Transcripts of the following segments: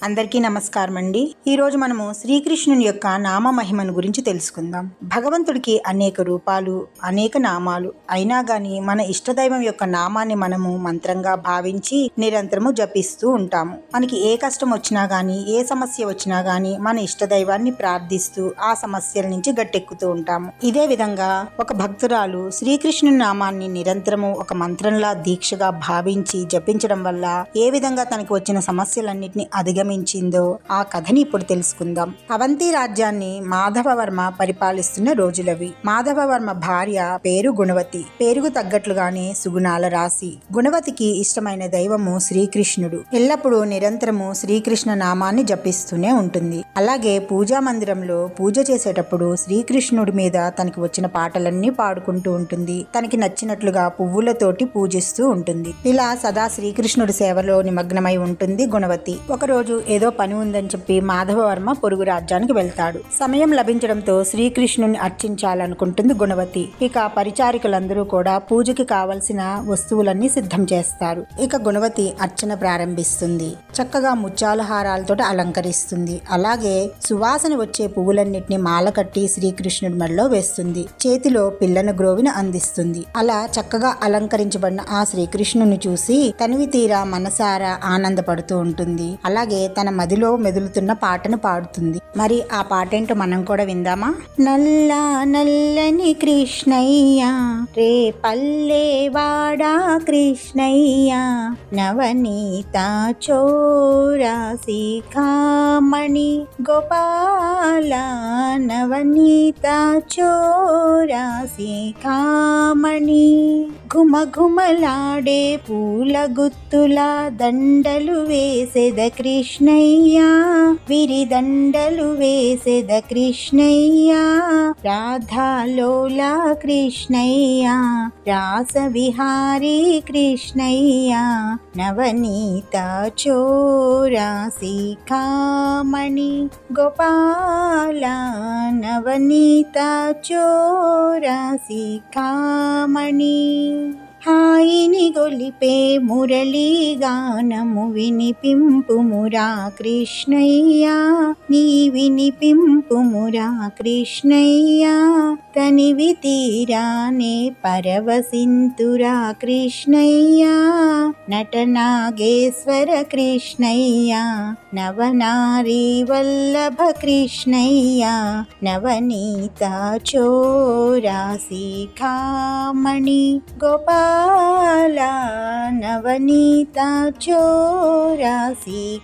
అందరికీ నమస్కారం అండి ఈ రోజు మనము శ్రీకృష్ణుని యొక్క నామ మహిమను గురించి తెలుసుకుందాం. భగవంతుడికి అనేక రూపాలు అనేక నామాలు అయినా గాని మన ఇష్టదైవం యొక్క నామాన్ని మనము మంత్రంగా భావించి నిరంతరము జపిస్తూ ఉంటాము. మనకి ఏ కష్టం వచ్చినా గాని ఏ సమస్య వచ్చినా గాని మన ఇష్టదైవాన్ని ప్రార్థిస్తూ ఆ సమస్యల నుంచి గట్టెక్కుతూ ఉంటాము. ఇదే విధంగా ఒక భక్తురాలు శ్రీకృష్ణుని నామాన్ని నిరంతరము ఒక మంత్రంలా దీక్షగా భావించి జపించడం వల్ల ఏ విధంగా తనకు వచ్చిన సమస్యలన్నిటిని ఉద్యమించిందో ఆ కథని ఇప్పుడు తెలుసుకుందాం. అవంతి రాజ్యాన్ని మాధవవర్మ పరిపాలిస్తున్న రోజులవి. మాధవవర్మ భార్య పేరు గుణవతి. పేరుకు తగ్గట్లుగానే సుగుణాల రాశి. గుణవతికి ఇష్టమైన దైవము శ్రీకృష్ణుడు. ఎల్లప్పుడూ నిరంతరము శ్రీకృష్ణ నామాన్ని జపిస్తూనే ఉంటుంది. అలాగే పూజా మందిరంలో పూజ చేసేటప్పుడు శ్రీకృష్ణుడి మీద తనకి వచ్చిన పాటలన్నీ పాడుకుంటూ ఉంటుంది. తనకి నచ్చినట్లుగా పువ్వులతోటి పూజిస్తూ ఉంటుంది. ఇలా సదా శ్రీకృష్ణుడి సేవలో నిమగ్నమై ఉంటుంది గుణవతి. ఒకరోజు ఏదో పని ఉందని చెప్పి మాధవవర్మ పొరుగు రాజ్యానికి వెళ్తాడు. సమయం లభించడంతో శ్రీకృష్ణుని అర్చించాలనుకుంటుంది గుణవతి. ఇక పరిచారికులందరూ కూడా పూజకి కావలసిన వస్తువులన్నీ సిద్ధం చేస్తారు. ఇక గుణవతి అర్చన ప్రారంభిస్తుంది. చక్కగా ముత్యాల హారాలతో అలంకరిస్తుంది. అలాగే సువాసన వచ్చే పువ్వులన్నిటిని మాల కట్టి శ్రీకృష్ణుడి మెడలో వేస్తుంది. చేతిలో పిల్లను గ్రోవిని అందిస్తుంది. అలా చక్కగా అలంకరించబడిన ఆ శ్రీకృష్ణుని చూసి తనివి తీరా మనసారా ఆనందపడుతూ ఉంటుంది. అలాగే తన మదిలో మెదులుతున్న పాటను పాడుతుంది. మరి ఆ పాట ఏంటో మనం కూడా విందామా? నల్ల నల్లని కృష్ణయ్య రే పల్లె వాడా కృష్ణయ్య నవనీత చో కామణి గోపాల నవనీత చోరాసికామణి ఘుమఘుమలాడే పూల గుత్తుల దండలు వేసెద కృష్ణయ్యా. విరిదండలు వేసెద కృష్ణయ్యా. రాధాలోల కృష్ణయ్యా. రాస విహారీ కృష్ణయ్యా. నవనీత చోరాసి కామణి గోపాల నవనీత చోరాసి కామణి Oh. హాయిని గొలిపే మురళీ గానము వినిపింపుమురా కృష్ణయ్యా. నీ వినిపింపుమురా కృష్ణయ్యా. తనివి తీరానే పరవసింతురా కృష్ణయ్యా. నటనాగేశ్వర కృష్ణయ్యా. నవనారీ వల్లభ కృష్ణయ్యా. నవనీత చోరా శిఖామణి గోపాల నవనీత చోరాసి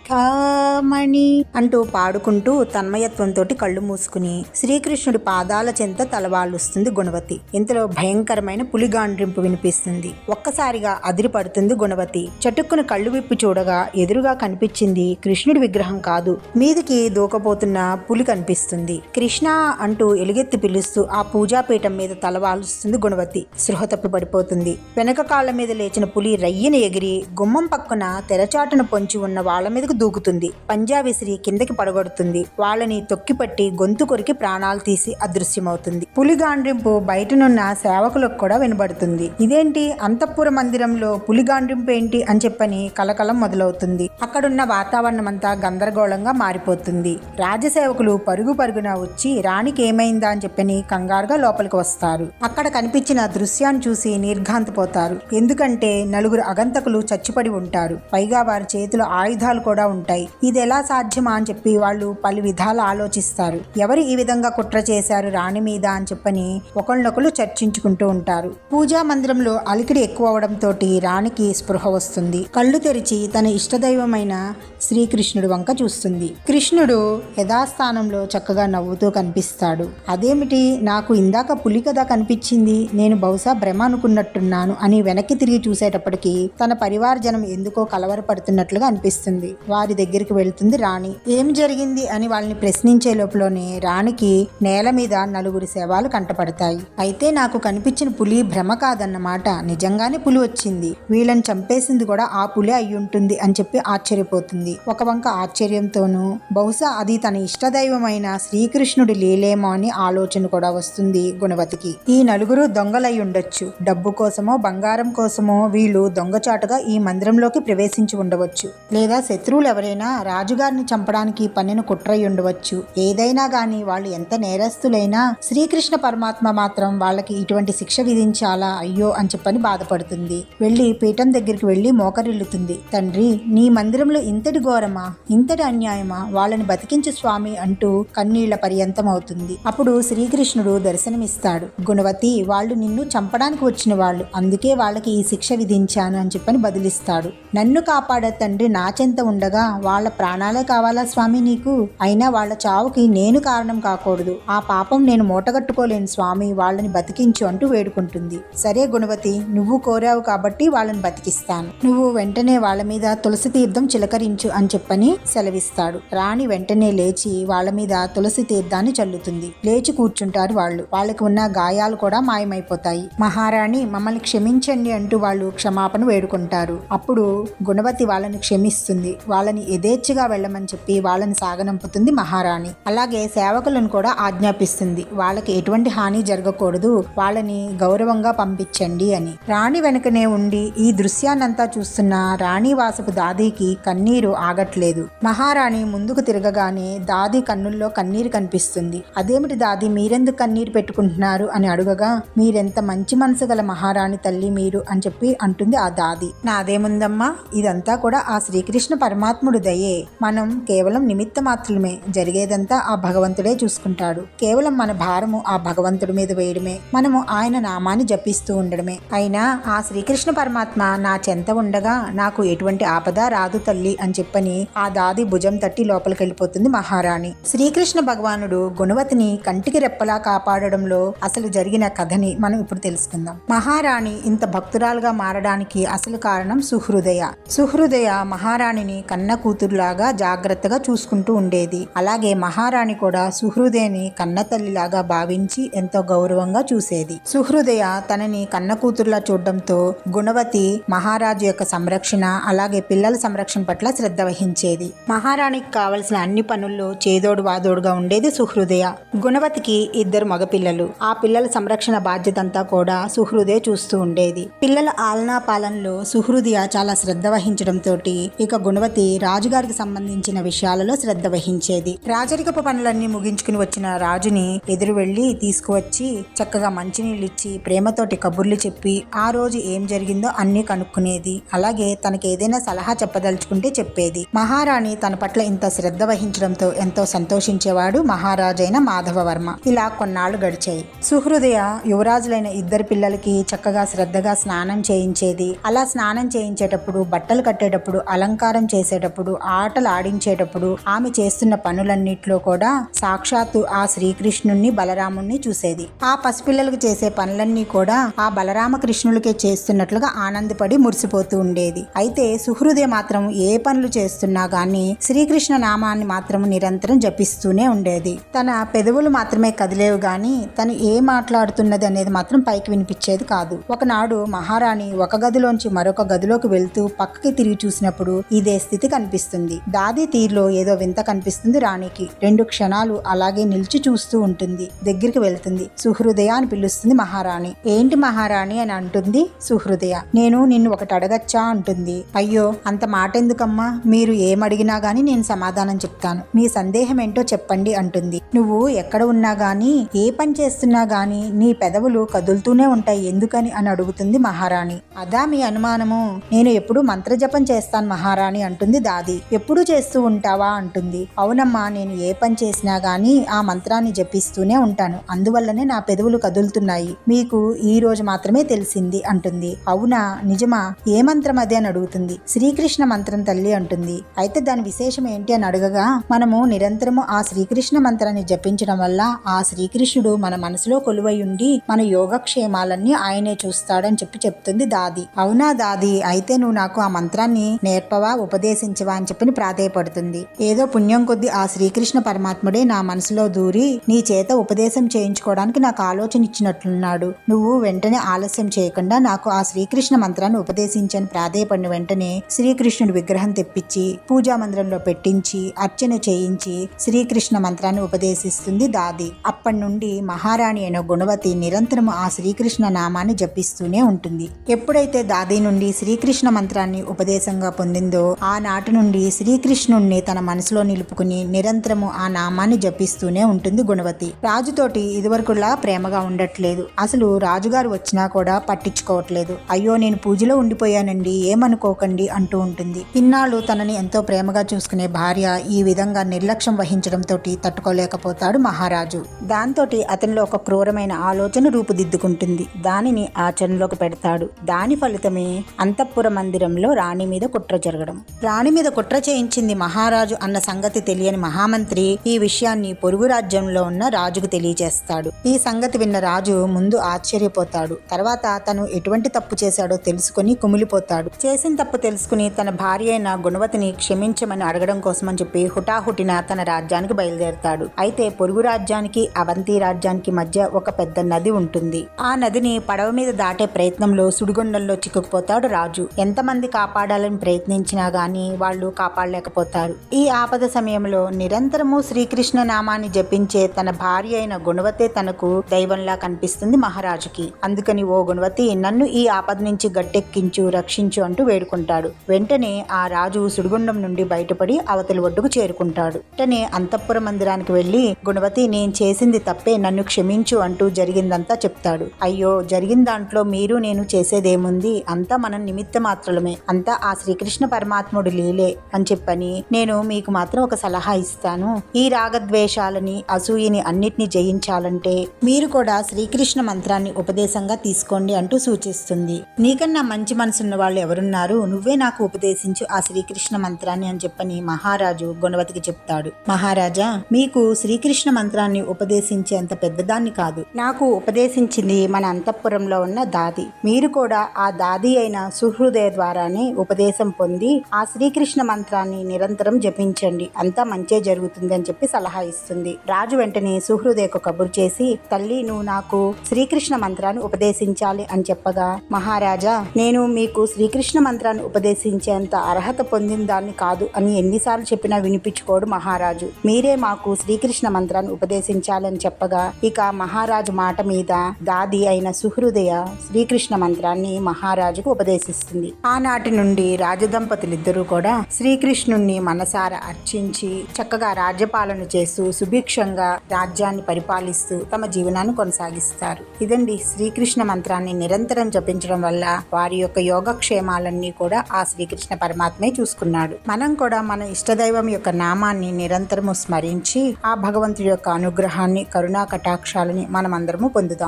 అంటూ పాడుకుంటూ తన్మయత్వంతో కళ్ళు మూసుకుని శ్రీకృష్ణుడి పాదాల చెంత తలవాలుస్తుంది గుణవతి. ఇంతలో భయంకరమైన పులిగాండ్రింపు వినిపిస్తుంది. ఒక్కసారిగా అదిరిపడుతుంది గుణవతి. చటుక్కున కళ్ళు విప్పి చూడగా ఎదురుగా కనిపించింది కృష్ణుడి విగ్రహం కాదు. మీదికి దూకపోతున్న పులి కనిపిస్తుంది. కృష్ణ అంటూ ఎలుగెత్తి పిలుస్తూ ఆ పూజాపీఠం మీద తలవాలుస్తుంది గుణవతి. సృహ తప్పి పడిపోతుంది వెనక కాళ్ళ మీద లేచిన పులి రయ్యని ఎగిరి గుమ్మం పక్కన తెరచాటును పొంచి ఉన్న వాళ్ళ మీదకు దూకుతుంది. పంజా విసిరి కిందకి పడగొడుతుంది. వాళ్ళని తొక్కిపట్టి గొంతు కొరికి ప్రాణాలు తీసి అదృశ్యమవుతుంది. పులి గాండ్రింపు బయటనున్న సేవకులకు కూడా వినబడుతుంది. ఇదేంటి? అంతఃపుర మందిరంలో పులి గాండ్రింపు ఏంటి అని చెప్పని కలకలం మొదలవుతుంది. అక్కడున్న వాతావరణం అంతా గందరగోళంగా మారిపోతుంది. రాజసేవకులు పరుగు పరుగున వచ్చి రాణికి ఏమైందా అని చెప్పని కంగారుగా లోపలికి వస్తారు. అక్కడ కనిపించిన దృశ్యాన్ని చూసి నిర్ఘాంతపోతారు. ఎందుకంటే నలుగురు అగంతకులు చచ్చిపడి ఉంటారు. పైగా వారి చేతిలో ఆయుధాలు కూడా ఉంటాయి. ఇది ఎలా సాధ్యమా అని చెప్పి వాళ్ళు పలు విధాలు ఆలోచిస్తారు. ఎవరు ఈ విధంగా కుట్ర చేశారు రాణి మీద అని చెప్పని ఒకళ్ళనొకరు చర్చించుకుంటూ ఉంటారు. పూజా మందిరంలో అలికిడి ఎక్కువ అవడంతో రాణికి స్పృహ వస్తుంది. కళ్ళు తెరిచి తన ఇష్టదైవమైన శ్రీకృష్ణుడు వంక చూస్తుంది. కృష్ణుడు యథాస్థానంలో చక్కగా నవ్వుతూ కనిపిస్తాడు. అదేమిటి? నాకు ఇందాక పులి కదా కనిపించింది. నేను బహుశా భ్రమ అనుకున్నట్టున్నాను అని వెనక్కి తిరిగి చూసేటప్పటికి తన పరివార జనం ఎందుకో కలవరపడుతున్నట్లుగా అనిపిస్తుంది. వారి దగ్గరికి వెళ్తుంది రాణి. ఏం జరిగింది అని వాళ్ళని ప్రశ్నించే లోపలనే రాణికి నేల మీద నలుగురి శవాలు కంటపడతాయి. అయితే నాకు కనిపించిన పులి భ్రమ కాదన్నమాట. నిజంగానే పులి వచ్చింది. వీళ్ళని చంపేసింది కూడా ఆ పులి అయి ఉంటుంది అని చెప్పి ఆశ్చర్యపోతుంది. ఒక వంక ఆశ్చర్యంతోనూ బహుశా అది తన ఇష్టదైవమైన శ్రీకృష్ణుడి లీలేమో అని ఆలోచన కూడా వస్తుంది గుణవతికి. ఈ నలుగురు దొంగలై ఉండొచ్చు. డబ్బు కోసమో బంగారం కోసమో వీళ్ళు దొంగచాటుగా ఈ మందిరంలోకి ప్రవేశించి ఉండవచ్చు. లేదా శత్రువులు ఎవరైనా రాజుగారిని చంపడానికి పన్నిన కుట్రై ఉండవచ్చు. ఏదైనా గాని వాళ్ళు ఎంత నేరస్తులైనా శ్రీకృష్ణ పరమాత్మ మాత్రం వాళ్ళకి ఇటువంటి శిక్ష విధించాలా? అయ్యో అని చెప్పని బాధపడుతుంది. వెళ్ళి పీఠం దగ్గరికి వెళ్ళి మోకరిల్లుతుంది. తండ్రి నీ మందిరంలో ఇంతటి ఘోరమా? ఇంతటి అన్యాయమా? వాళ్ళని బతికించు స్వామి అంటూ కన్నీళ్ళ పర్యంతం అవుతుంది అప్పుడు శ్రీకృష్ణుడు దర్శనమిస్తాడు. గుణవతి వాళ్ళు నిన్ను చంపడానికి వచ్చిన వాళ్ళు. అందుకే వాళ్ళకి ఈ శిక్ష విధించాను అని చెప్పని బదిలిస్తాడు. నన్ను కాపాడే తండ్రి నా చెంత ఉండగా వాళ్ళ ప్రాణాలే కావాలా స్వామి నీకు? అయినా వాళ్ళ చావుకి నేను కారణం కాకూడదు. ఆ పాపం నేను మూటగట్టుకోలేను స్వామి వాళ్ళని బతికించు అంటూ వేడుకుంటుంది. సరే గుణవతి నువ్వు కోరావు కాబట్టి వాళ్ళని బతికిస్తాను. నువ్వు వెంటనే వాళ్ళ మీద తులసి తీర్థం చిలకరించు అని చెప్పని సెలవిస్తాడు. రాణి వెంటనే లేచి వాళ్ళ మీద తులసి తీర్థాన్ని చల్లుతుంది. లేచి కూర్చుంటారు వాళ్ళు. వాళ్ళకి ఉన్న గాయాలు కూడా మాయమైపోతాయి. మహారాణి మమ్మల్ని క్షమించండి అంటూ వాళ్ళు క్షమాపణ వేడుకుంటారు. అప్పుడు గుణవతి వాళ్ళని క్షమిస్తుంది. వాళ్ళని యథేచ్ఛగా వెళ్ళమని చెప్పి వాళ్ళని సాగనంపుతుంది మహారాణి. అలాగే సేవకులను కూడా ఆజ్ఞాపిస్తుంది. వాళ్ళకి ఎటువంటి హాని జరగకూడదు. వాళ్ళని గౌరవంగా పంపించండి అని. రాణి వెనుకనే ఉండి ఈ దృశ్యాన్నంతా చూస్తున్న రాణివాసపు దాదీకి కన్నీరు ఆగట్లేదు. మహారాణి ముందుకు తిరగగానే దాది కన్నుల్లో కన్నీరు కనిపిస్తుంది. అదేమిటి దాది? మీరెందుకు కన్నీరు పెట్టుకుంటున్నారు? అని అడుగగా మీరెంత మంచి మనసు గల మహారాణి తల్లి మీరు అని చెప్పి అంటుంది ఆ దాది. నాదేముందమ్మా? ఇదంతా కూడా ఆ శ్రీకృష్ణ పరమాత్ముడు దయే. మనం కేవలం నిమిత్త మాత్రమే. జరిగేదంతా ఆ భగవంతుడే చూసుకుంటాడు. కేవలం మన భారము ఆ భగవంతుడి మీద వేయడమే. మనము ఆయన నామాన్ని జపిస్తూ ఉండడమే. అయినా ఆ శ్రీకృష్ణ పరమాత్మ నా చెంత ఉండగా నాకు ఎటువంటి ఆపద రాదు తల్లి అని చెప్పని ఆ దాది భుజం తట్టి లోపలికి వెళ్ళిపోతుంది మహారాణి. శ్రీకృష్ణ భగవానుడు గుణవతిని కంటికి రెప్పలా కాపాడడంలో అసలు జరిగిన కథని మనం ఇప్పుడు తెలుసుకుందాం. మహారాణి ఇంత భక్తురాలుగా మారడానికి అసలు కారణం సుహృదయ. సుహృదయ మహారాణిని కన్న కూతురులాగా జాగ్రత్తగా చూసుకుంటూ ఉండేది. అలాగే మహారాణి కూడా సుహృదయని కన్న తల్లిలాగా భావించి ఎంతో గౌరవంగా చూసేది. సుహృదయ తనని కన్న కూతురులా చూడడంతో గుణవతి మహారాజు యొక్క సంరక్షణ అలాగే పిల్లల సంరక్షణ పట్ల శ్రద్ధ వహించేది. మహారాణికి కావలసిన అన్ని పనుల్లో చేదోడు వాదోడుగా ఉండేది సుహృదయ. గుణవతికి ఇద్దరు మగపిల్లలు. ఆ పిల్లల సంరక్షణ బాధ్యత అంతా కూడా సుహృదయ చూస్తూ ఉండేది. పిల్లల ఆలనా పాలనలో సుహృదయ చాలా శ్రద్ధ వహించడంతో ఇక గుణవతి రాజుగారికి సంబంధించిన విషయాలలో శ్రద్ధ వహించేది. రాజరికపు పనులన్నీ ముగించుకుని వచ్చిన రాజుని ఎదురు వెళ్ళి తీసుకువచ్చి చక్కగా మంచినీళ్ళు ఇచ్చి ప్రేమతోటి కబుర్లు చెప్పి ఆ రోజు ఏం జరిగిందో అన్ని కనుక్కునేది. అలాగే తనకి ఏదైనా సలహా చెప్పదలుచుకుంటే చెప్పేది. మహారాణి తన పట్ల ఇంత శ్రద్ధ వహించడంతో ఎంతో సంతోషించేవాడు మహారాజైన మాధవవర్మ. ఇలా కొన్నాళ్ళు గడిచాయి. సుహృదయ యువరాజులైన ఇద్దరు పిల్లలకి చక్కగా శ్రద్ధగా స్నానం స్నానం చేయించేది. అలా స్నానం చేయించేటప్పుడు బట్టలు కట్టేటప్పుడు అలంకారం చేసేటప్పుడు ఆటలు ఆడించేటప్పుడు ఆమె చేస్తున్న పనులన్నిట్లో కూడా సాక్షాత్తు ఆ శ్రీకృష్ణుణ్ణి బలరాముణ్ణి చూసేది. ఆ పసిపిల్లలకు చేసే పనులన్నీ కూడా ఆ బలరామకృష్ణులకే చేస్తున్నట్లుగా ఆనందపడి మురిసిపోతూ ఉండేది. అయితే సుహృదయ మాత్రం ఏ పనులు చేస్తున్నా గానీ శ్రీకృష్ణ నామాన్ని మాత్రం నిరంతరం జపిస్తూనే ఉండేది. తన పెదవులు మాత్రమే కదిలేవు గాని తను ఏ మాట్లాడుతున్నది అనేది మాత్రం పైకి వినిపించేది కాదు. ఒకనాడు మహారాణి ఒక గదిలోంచి మరొక గదిలోకి వెళ్తూ పక్కకి తిరిగి చూసినప్పుడు ఇదే స్థితి కనిపిస్తుంది. దాది తీరులో ఏదో వింత కనిపిస్తుంది రాణికి. రెండు క్షణాలు అలాగే నిలిచి చూస్తూ ఉంటుంది. దగ్గరికి వెళ్తుంది. సుహృదయ అని పిలుస్తుంది మహారాణి. ఏంటి మహారాణి అని అంటుంది సుహృదయ. నేను నిన్ను ఒకటి అడగచ్చా అంటుంది. అయ్యో అంత మాట ఎందుకమ్మా మీరు ఏమడిగినా గాని నేను సమాధానం చెప్తాను. మీ సందేహం ఏంటో చెప్పండి అంటుంది. నువ్వు ఎక్కడ ఉన్నా గాని ఏ పని చేస్తున్నా గాని నీ పెదవులు కదులుతూనే ఉంటాయి. ఎందుకని అని అడుగుతుంది మహారాణి. అదా మీ అనుమానము? నేను ఎప్పుడు మంత్రజపం చేస్తాను మహారాణి అంటుంది దాది. ఎప్పుడు చేస్తూ ఉంటావా? అంటుంది. అవునమ్మా నేను ఏ పని చేసినా గానీ ఆ మంత్రాన్ని జపిస్తూనే ఉంటాను. అందువల్లనే నా పెదవులు కదులుతున్నాయి. మీకు ఈ రోజు మాత్రమే తెలిసింది అంటుంది. అవునా? నిజమా? ఏ మంత్రం అదే? అని అడుగుతుంది. శ్రీకృష్ణ మంత్రం తల్లి అంటుంది. అయితే దాని విశేషం ఏంటి? అని అడగగా మనము నిరంతరము ఆ శ్రీకృష్ణ మంత్రాన్ని జపించడం వల్ల ఆ శ్రీకృష్ణుడు మన మనసులో కొలువై ఉండి మన యోగక్షేమాలన్నీ ఆయనే చూస్తాడని చెప్పి చెప్తుంది దాది. అవునా దాది అయితే నువ్వు నాకు ఆ మంత్రాన్ని నేర్పవా ఉపదేశించవా అని చెప్పి ప్రాధేయపడుతుంది. ఏదో పుణ్యం కొద్ది ఆ శ్రీకృష్ణ పరమాత్ముడే నా మనసులో దూరి నీ చేత ఉపదేశం చేయించుకోవడానికి నాకు ఆలోచన ఇచ్చినట్లున్నాడు. నువ్వు వెంటనే ఆలస్యం చేయకుండా నాకు ఆ శ్రీకృష్ణ మంత్రాన్ని ఉపదేశించని ప్రాధేయపడిన వెంటనే శ్రీకృష్ణుడి విగ్రహం తెప్పించి పూజా మందిరంలో పెట్టించి అర్చన చేయించి శ్రీకృష్ణ మంత్రాన్ని ఉపదేశిస్తుంది దాది. అప్పటి నుండి మహారాణి అయిన గుణవతి నిరంతరం ఆ శ్రీకృష్ణ నామాన్ని జపిస్తూనే ఉంటుంది. ఉంటుంది ఎప్పుడైతే దాది నుండి శ్రీకృష్ణ మంత్రాన్ని ఉపదేశంగా పొందిందో ఆనాటి నుండి శ్రీకృష్ణుణ్ణి తన మనసులో నిలుపుకుని నిరంతరము ఆ నామాన్ని జపిస్తూనే ఉంటుంది గుణవతి. రాజుతోటి ఇదివరకులా ప్రేమగా ఉండట్లేదు. అసలు రాజుగారు వచ్చినా కూడా పట్టించుకోవట్లేదు. అయ్యో నేను పూజలో ఉండిపోయానండి ఏమనుకోకండి అంటూ ఉంటుంది. ఇన్నాళ్ళు తనని ఎంతో ప్రేమగా చూసుకునే భార్య ఈ విధంగా నిర్లక్ష్యం వహించడంతో తట్టుకోలేకపోతాడు మహారాజు. దాంతో అతనిలో ఒక క్రూరమైన ఆలోచన రూపుదిద్దుకుంటుంది. దానిని ఆచరణలోకి పెడతాడు. దాని ఫలితమే అంతఃపుర మందిరంలో రాణి మీద కుట్ర జరగడం. రాణి మీద కుట్ర చేయించింది మహారాజు అన్న సంగతి తెలియని మహామంత్రి ఈ విషయాన్ని పొరుగు రాజ్యంలో ఉన్న రాజుకు తెలియజేస్తాడు. ఈ సంగతి విన్న రాజు ముందు ఆశ్చర్యపోతాడు. తర్వాత తను ఎటువంటి తప్పు చేశాడో తెలుసుకుని కుమిలిపోతాడు. చేసిన తప్పు తెలుసుకుని తన భార్య అయిన గుణవతిని క్షమించమని అడగడం కోసమని చెప్పి హుటాహుటిన తన రాజ్యానికి బయలుదేరతాడు. అయితే పొరుగు రాజ్యానికి అవంతి రాజ్యానికి మధ్య ఒక పెద్ద నది ఉంటుంది. ఆ నదిని పడవ మీద దాటే ప్రయత్నం ప్రయత్నంలో సుడిగుండంలో చిక్కుకుపోతాడు రాజు. ఎంతమంది కాపాడాలని ప్రయత్నించినా గాని వాళ్ళు కాపాడలేకపోతారు. ఈ ఆపద సమయంలో నిరంతరము శ్రీకృష్ణ నామాన్ని జపించే తన భార్య అయిన గుణవతే తనకు దైవంలా కనిపిస్తుంది మహారాజుకి. అందుకని ఓ గుణవతి నన్ను ఈ ఆపద నుంచి గట్టెక్కించు రక్షించు అంటూ వేడుకుంటాడు. వెంటనే ఆ రాజు సుడిగుండం నుండి బయటపడి అవతలి ఒడ్డుకు చేరుకుంటాడు. వెంటనే అంతఃపుర మందిరానికి వెళ్ళి గుణవతి నేను చేసింది తప్పే నన్ను క్షమించు అంటూ జరిగిందంతా చెప్తాడు. అయ్యో జరిగిన దాంట్లో మీరు నేను చేసేదేముంది? అంతా మనం నిమిత్త మాత్రమే అంతా ఆ శ్రీకృష్ణ పరమాత్ముడు లీలే అని చెప్పని నేను మీకు మాత్రం ఒక సలహా ఇస్తాను. ఈ రాగద్వేషాలని అసూయని అన్నిటిని జయించాలంటే మీరు కూడా శ్రీకృష్ణ మంత్రాన్ని ఉపదేశంగా తీసుకోండి అంటూ సూచిస్తుంది. నీకన్నా మంచి మనసున్న వాళ్ళు ఎవరున్నారు? నువ్వే నాకు ఉపదేశించు ఆ శ్రీకృష్ణ మంత్రాన్ని అని చెప్పని మహారాజు గుణవతికి చెప్తాడు. మహారాజా మీకు శ్రీకృష్ణ మంత్రాన్ని ఉపదేశించేంత పెద్దదాన్ని కాదు. నాకు ఉపదేశించింది మన అంతఃపురంలో ఉన్న దాది. మీరు కూడా ఆ దాది అయిన సుహృదయ ద్వారానే ఉపదేశం పొంది ఆ శ్రీకృష్ణ మంత్రాన్ని నిరంతరం జపించండి. అంతా మంచే జరుగుతుంది అని చెప్పి సలహా ఇస్తుంది. రాజు వెంటనే సుహృదయకు కబురు చేసి తల్లి నువ్వు నాకు శ్రీకృష్ణ మంత్రాన్ని ఉపదేశించాలి అని చెప్పగా మహారాజా నేను మీకు శ్రీకృష్ణ మంత్రాన్ని ఉపదేశించేంత అర్హత పొందిన దాన్ని కాదు అని ఎన్నిసార్లు చెప్పినా వినిపించుకోడు మహారాజు. మీరే మాకు శ్రీకృష్ణ మంత్రాన్ని ఉపదేశించాలని చెప్పగా ఇక మహారాజు మాట మీద దాది అయిన సుహృదయ శ్రీకృష్ణ మంత్రాన్ని మహారాజుకు ఉపదేశిస్తుంది. ఆనాటి నుండి రాజదంపతులిద్దరూ కూడా శ్రీకృష్ణుణ్ణి మనసారా అర్చించి చక్కగా రాజ్యపాలన చేస్తూ సుభిక్షంగా రాజ్యాన్ని పరిపాలిస్తూ తమ జీవనాన్ని కొనసాగిస్తారు. ఇదండి శ్రీకృష్ణ మంత్రాన్ని నిరంతరం జపించడం వల్ల వారి యొక్క యోగక్షేమాలన్నీ కూడా ఆ శ్రీకృష్ణ పరమాత్మే చూసుకున్నాడు. మనం కూడా మన ఇష్టదైవం యొక్క నామాన్ని నిరంతరము స్మరించి ఆ భగవంతుడి యొక్క అనుగ్రహాన్ని కరుణా కటాక్షాలని మనమందరము అందరము పొందుతాం